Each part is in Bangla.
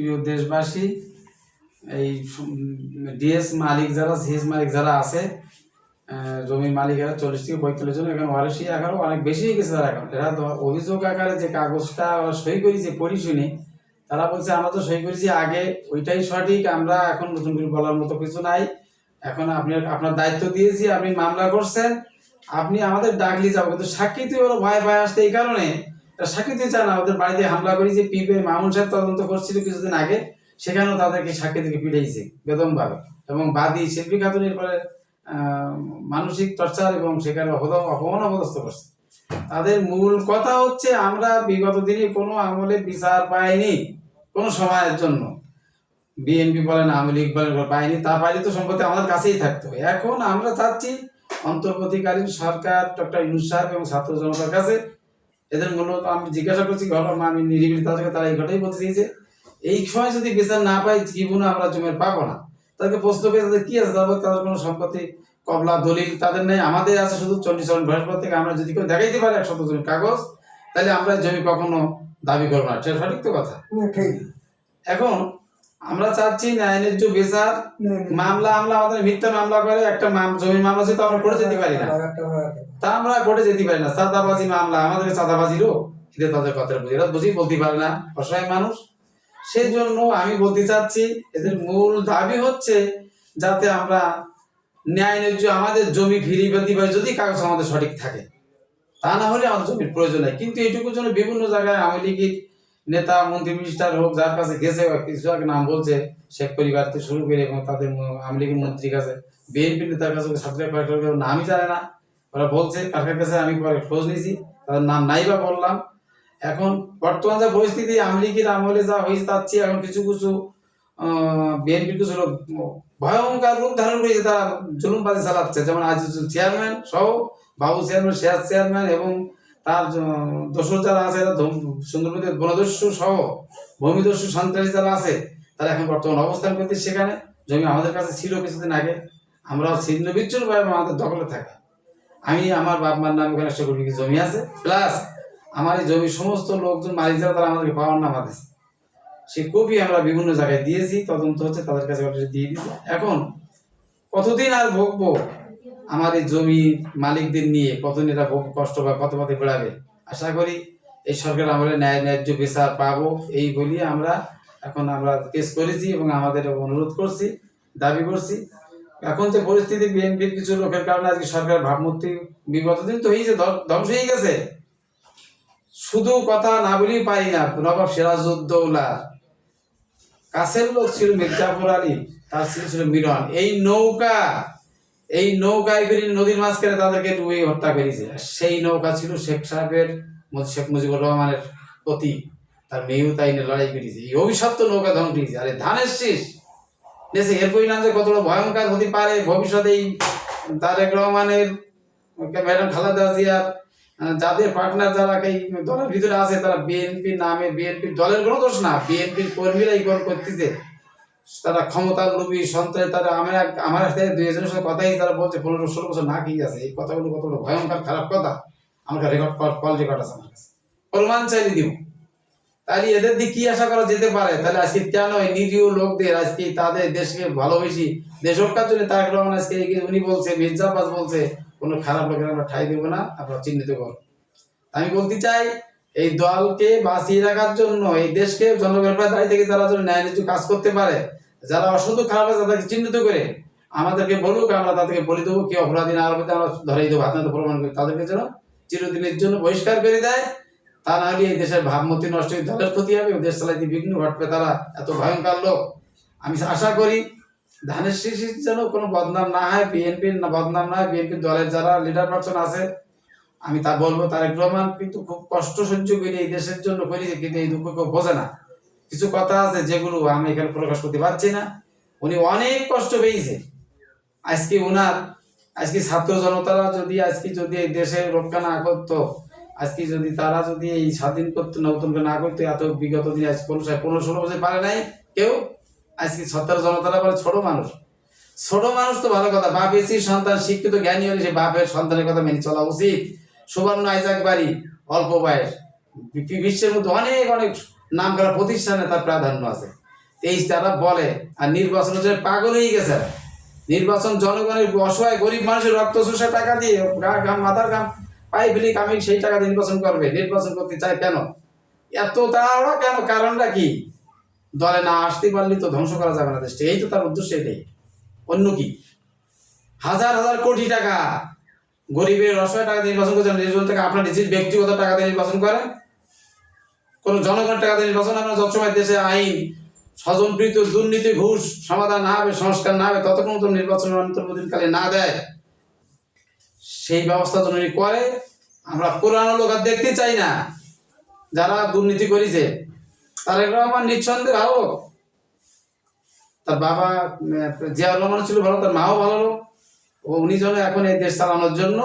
প্রিয় দেশবাসী, এই ডিএস মালিক যারা, সিএস মালিক যারা আছে জমির মালিকেরা চল্লিশ থেকে পঁয়তাল্লিশ জন, এখন ওয়ারিশি আকারও অনেক বেশি হয়ে গেছে তারা এখন। এরা অভিযোগ আকারে যে কাগজটা ওরা সই করেছে পড়ি শুনি, তারা বলছে আমরা তো সই করেছি আগে, ওইটাই সঠিক, আমরা এখন নতুন করে বলার মতো কিছু নাই। এখন আপনি, আপনার দায়িত্ব দিয়েছি, আপনি মামলা করছেন, আপনি আমাদের ডাকলি যাব, কিন্তু সাক্ষী তুই ওরা ভয় ভয় আসতে এই কারণে। সাক্ষী দিতে চায় না ওদের বাড়িতে হামলা করি যে পিপে মামুন সাহেব তদন্ত করছিল কিছুদিন আগে, সেখানেও তাদেরকে সাক্ষী থেকে পিটাইছে, বেদমভাবে। এবং বাদী শিল্পী খাতুনের পরে মানসিক টর্চার এবং সেখানে অপমান অপদস্থ করছে। তাদের মূল কথা হচ্ছে, আমরা বিগত দিনে কোনো আমলে বিচার পাইনি, কোনো সময়ের জন্য। বিএনপি বলেন, আওয়ামী লীগ বলেন পাইনি, তা পাইলে তো সম্পত্তি আমাদের কাছেই থাকতো। এখন আমরা চাচ্ছি, অন্তর্বর্তীকালীন সরকার, ডক্টর ইউনুস সাহেব এবং ছাত্র জনতার কাছে এদের মূলত আমি জিজ্ঞাসা করছি ঘটনা আমি নিরিবিলি তাদেরকে তারা এই কথাই বলতে দিয়েছে এই সময় যদি বিচার না পাই জীবনে আমরা জমির পাবো না। তাদেরকে প্রশ্ন করে তাদের কি আছে? তারপর তাদের কোনো সম্পত্তি কবলা দলিল তাদের নেই। আমাদের আছে শুধু চল্লিশ জন বৃহস্পতি থেকে আমরা যদি কেউ দেখাইতে পারি একশত জমি কাগজ তাহলে আমরা জমি কখনো দাবি করব না। সেটা সঠিক তো কথা? এখন আমরা চাচ্ছি ন্যায় ন্যায্য বিচার। মামলা আমলা আমাদের মিথ্যা মামলা করে একটা জমির মামলা সে তো আমরা করে যেতে পারি না। হয়। তা আমরা কোর্টে যেতে পারি না। সাদাবাজি মামলা আমাদের চাঁদাবাজিরও এদের তাদের কথা বুঝি। এরা বুঝি বলতে পারে না। অসহায় মানুষ। সেই জন্য আমি বলতে চাচ্ছি এদের মূল দাবি হচ্ছে যাতে আমরা ন্যায় ন্যায্য আমাদের জমি ফিরিয়ে পেতে পারি যদি কাগজ আমাদের সঠিক থাকে। তা না হলে আমাদের জমির প্রয়োজন নাই। কিন্তু এইটুকুর জন্য বিভিন্ন জায়গায় আওয়ামী লীগের নেতা, মন্ত্রী মিনিস্টার হোক, যার কাছে গেছে কিছু এক নাম বলছে শেখ পরিবার থেকে শুরু করে এবং তাদের আওয়ামী লীগের মন্ত্রীর কাছে, বিএনপি নেতার কাছে, ছাত্র নামই জানে না। ওরা বলছে কার কাছে আমি পরে খোঁজ নিয়েছি, তাদের নাম নাই বা বললাম। এখন বর্তমান যা পরিস্থিতি, আওয়ামী লীগের আমলে যা হয়েছে, তার চেয়ে এখন কিছু কিছু বিএনপি কিছু লোক ভয়ঙ্কর রূপ ধারণ করেছে, তারা জুলুমবাজি চালাচ্ছে। যেমন আজিজুল চেয়ারম্যান সহ বাবু চেয়ারম্যান শেয়ার চেয়ারম্যান এবং তার জ- যারা আছে সুন্দরবনের বনদস্যু সহ ভূমিদস্যু সন্ত্রাসী যারা আছে, তারা এখন বর্তমান অবস্থান করতে সেখানে। জমি আমাদের কাছে ছিল কিছুদিন আগে। আমরা ছিন্ন ভাবে আমাদের দখলে থাকে। আমি, আমার বাপ মার নাম একশো কোটি জমি আছে। প্লাস, আমার এই জমি সমস্ত লোকজন, মালিক যারা, তারা আমাদেরকে পাওয়ার নাম দিয়েছে সেই কপি আমরা বিভিন্ন জায়গায় দিয়েছি, তদন্ত হচ্ছে, তাদের কাছে দিয়ে দিয়েছি। এখন, কতদিন আর ভোগবো? আমার এই জমি মালিকদের নিয়ে কতদিন ভোগ কষ্ট বা কত পথে বেড়াবে আশা করি এই সরকার আমলে ন্যায় ন্যায্য বিচার পাবো, এই বলি আমরা এখন আমরা কেস করেছি এবং আমাদের অনুরোধ করছি, দাবি করছি। এখন যে পরিস্থিতি বিএনপির কিছু লোকের কারণে আজকে সরকার ভাবমূর্তি বিগত দিন তো হয়েছে ধ্বং- ধ্বংস হয়ে গেছে। শুধু কথা না বলেই পাই না, নবাব সিরাজউদ্দৌলা, কাছের লোক ছিল মির্জাপুর আলী, তার ছিল ছিল মিরন। এই নৌকা এই নৌকায় করে নদীর মাঝখানে তাদেরকে ডুবে হত্যা করেছে। সেই নৌকা ছিল শেখ সাহেবের শেখ মুজিবুর রহমানের প্রতি। তার মেয়েও তাই নিয়ে লড়াই করেছে। এই অভিশপ্ত নৌকা ধ্বংস হয়েছে আরে ধানের শীষ। দেশে এর পরিণাম যে কতটা ভয়ঙ্কর হতে পারে ভবিষ্যতে এই তারেক রহমানের ম্যাডাম খালেদা জিয়ার যাদের পার্টনার যারা এই দলের ভিতরে আছে, তারা বিএনপি নামে বিএনপি দলের কোনো দোষ না। বিএনপির কর্মীরা এই করে করতেছে। তারা ক্ষমতার লোভী সন্ত্রাসী, তারা আমার আমার সাথে দুই একজনের সাথে কথাই তারা বলছে, পনেরো ষোলো বছর না কি আছে, এই কথাগুলো কত ভয়ঙ্কর, খারাপ কথা আমার রেকর্ড কল রেকর্ড আছে আমার কাছে। প্রমাণ চাইলে দিব। তাহলে এদের দিয়ে কি আশা করা যেতে পারে? তাহলে আজকে কেন নিরীহ লোকদের আজকে তাদের দেশকে ভালোবেসি, দেশ রক্ষার জন্য তারেক রহমান আজকে উনি বলছে মির্জাবাজ বলছে, কোনো খারাপ লোকের আমরা ঠাই দেবো না, আপনারা চিহ্নিত করো আমি বলতে চাই এই দলকে বাঁচিয়ে রাখার জন্য এই দেশকে জনগণের প্রায় দাঁড়িয়ে থেকে তারা যেন ন্যায় নীতি কাজ করতে পারে। যারা অসুন্দর খারাপ আছে তাদেরকে চিহ্নিত করে আমাদেরকে বলুক, আমরা তাদেরকে বলে দেবো কি অপরাধী না অপরাধী আমরা ধরে দেবো, হাতে প্রমাণ করি। তাদেরকে যেন চিরদিনের জন্য বহিষ্কার করে দেয়। তা না হলে এই দেশের ভাবমূর্তি নষ্ট হয়ে দলের ক্ষতি হবে, দেশ চালাইতে বিঘ্ন ঘটবে, তারা এত ভয়ঙ্কর লোক। আমি আশা করি ধানের শীষের যেন কোনো বদনাম না হয়, বিএনপির বদনাম না হয়, বিএনপির দলের যারা লিডার পার্সন আছে আমি তা বলব, তারেক রহমান কিন্তু খুব কষ্ট সহ্য করে এই দেশের জন্য করেছে, কিন্তু এই দুঃখ কেউ বোঝে না। কিছু কথা আছে যেগুলো আমি এখানে প্রকাশ করতে পারছি না। উনি অনেক কষ্ট পেয়েছে। আজকে ওনার আজকে ছাত্র জনতারা যদি, আজকে যদি এই দেশে রক্ষা না করতো, আজকে যদি তারা যদি এই স্বাধীন করতো নতুন না করতো, এত বিগত দিন আজ পনেরো পনেরো ষোলো বছর পারে নাই কেউ। আজকে ছাত্র জনতারা বলে ছোট মানুষ। ছোট মানুষ তো ভালো কথা বাপ এসি সন্তান, শিক্ষিত, জ্ঞানী হলে সে বাপের সন্তানের কথা মেনে চলা উচিত। সুবর্ণ আইজাক বাড়ি অল্প বয়স। বিশ্বের মধ্যে অনেক অনেক নাম করা প্রতিষ্ঠানে তার প্রাধান্য আছে। এই তারা বলে, আর নির্বাচন হচ্ছে পাগল হয়ে গেছে। নির্বাচন জনগণের অসহায়, গরিব মানুষের রক্ত চুষা টাকা দিয়ে গা ঘাম মাথার ঘাম পাই ফেলি কামি সেই টাকা নির্বাচন করবে। নির্বাচন করতে চায় কেন? এত তাড়া কেন? কারণটা কি? দলে না আসতে পারলে তো ধ্বংস করা যাবে না দেশটা এই তো তার উদ্দেশ্য এটাই। অন্য কি? হাজার হাজার কোটি টাকা। গরিবের অসহায় টাকা দিয়ে নির্বাচন করছেন নির্বাচন থেকে আপনার নিজের ব্যক্তিগত টাকা দিয়ে নির্বাচন করেন। কোন জনগণের টাকা দিয়ে নির্বাচন আপনার যতসময় দেশে আইন, স্বজনপ্রীত, দুর্নীতি, ঘুষ, সমাধান না হবে, সংস্কার না হবে, ততক্ষণ তো নির্বাচনের অন্তর্বর্তীকালে না দেয়। সেই ব্যবস্থা যদি করে। আমরা পুরানো লোক আর দেখতে চাই না। যারা দুর্নীতি করেছে, তারা এগুলো আমার নিঃসন্দেহে ভালো। তার বাবা জিয়াউর রহমান ছিল ভালো, তার মাও ভালো। লোক উনি যেন এখন এই দেশ চালানোর জন্য।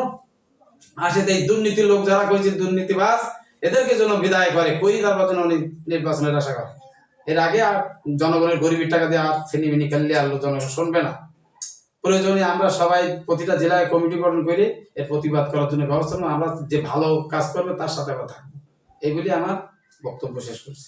আসে এই দুর্নীতির লোক যারা করেছে দুর্নীতিবাজ, এদেরকে যেন বিদায় করে। কই তারপর যেন উনি নির্বাচনের আশা করে। এর আগে আর জনগণের গরিবের টাকা দিয়ে আর ছিনিমিনি খেললে আর জনগণ শুনবে না। প্রয়োজনে আমরা সবাই প্রতিটা জেলায় কমিটি গঠন করে এর প্রতিবাদ করার জন্য ব্যবস্থা নেব। আমরা যে ভালো কাজ করবে তার সাথে কথা এইগুলি আমার বক্তব্য শেষ করছি।